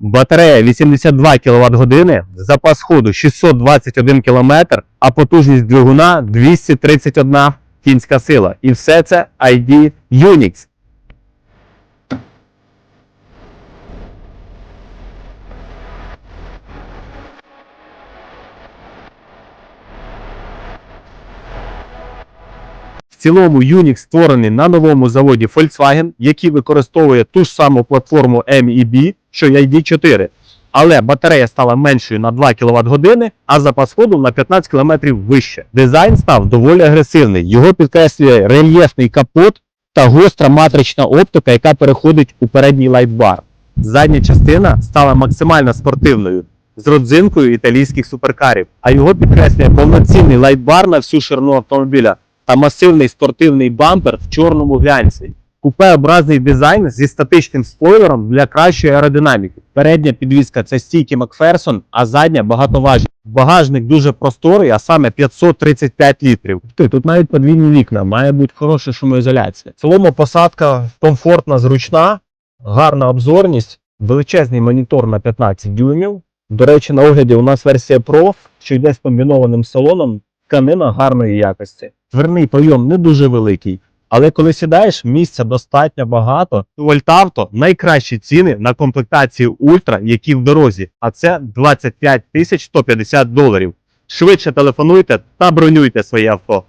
Батарея 82 кВт години, запас ходу 621 км, а потужність двигуна 231 кінська сила. І все це ID Unix. Цілому Unix створений на новому заводі Volkswagen, який використовує ту ж саму платформу MEB, що й ID4. Але батарея стала меншою на 2 кВт а запас ходу на 15 км вище. Дизайн став доволі агресивний. Його підкреслює рельєфний капот та гостра матрична оптика, яка переходить у передній лайтбар. Задня частина стала максимально спортивною з родзинкою італійських суперкарів, а його підкреслює повноцінний лайтбар на всю ширину автомобіля та масивний спортивний бампер в чорному глянці. Купеобразний дизайн зі статичним спойлером для кращої аеродинаміки. Передня підвізка це стійки Макферсон, а задня багатоважна. Багажник дуже просторий, а саме 535 літрів. Ти, тут навіть подвійні вікна, має бути хороша шумоізоляція. В цілому посадка комфортна, зручна, гарна обзорність, величезний монітор на 15 дюймів. До речі, на огляді у нас версія Pro, що йде з комбінованим салоном, тканина гарної якості. Дверний прийом не дуже великий, але коли сідаєш, місця достатньо багато. У Вольтавто найкращі ціни на комплектації Ультра, які в дорозі, а це 25 тисяч 150 доларів. Швидше телефонуйте та бронюйте своє авто.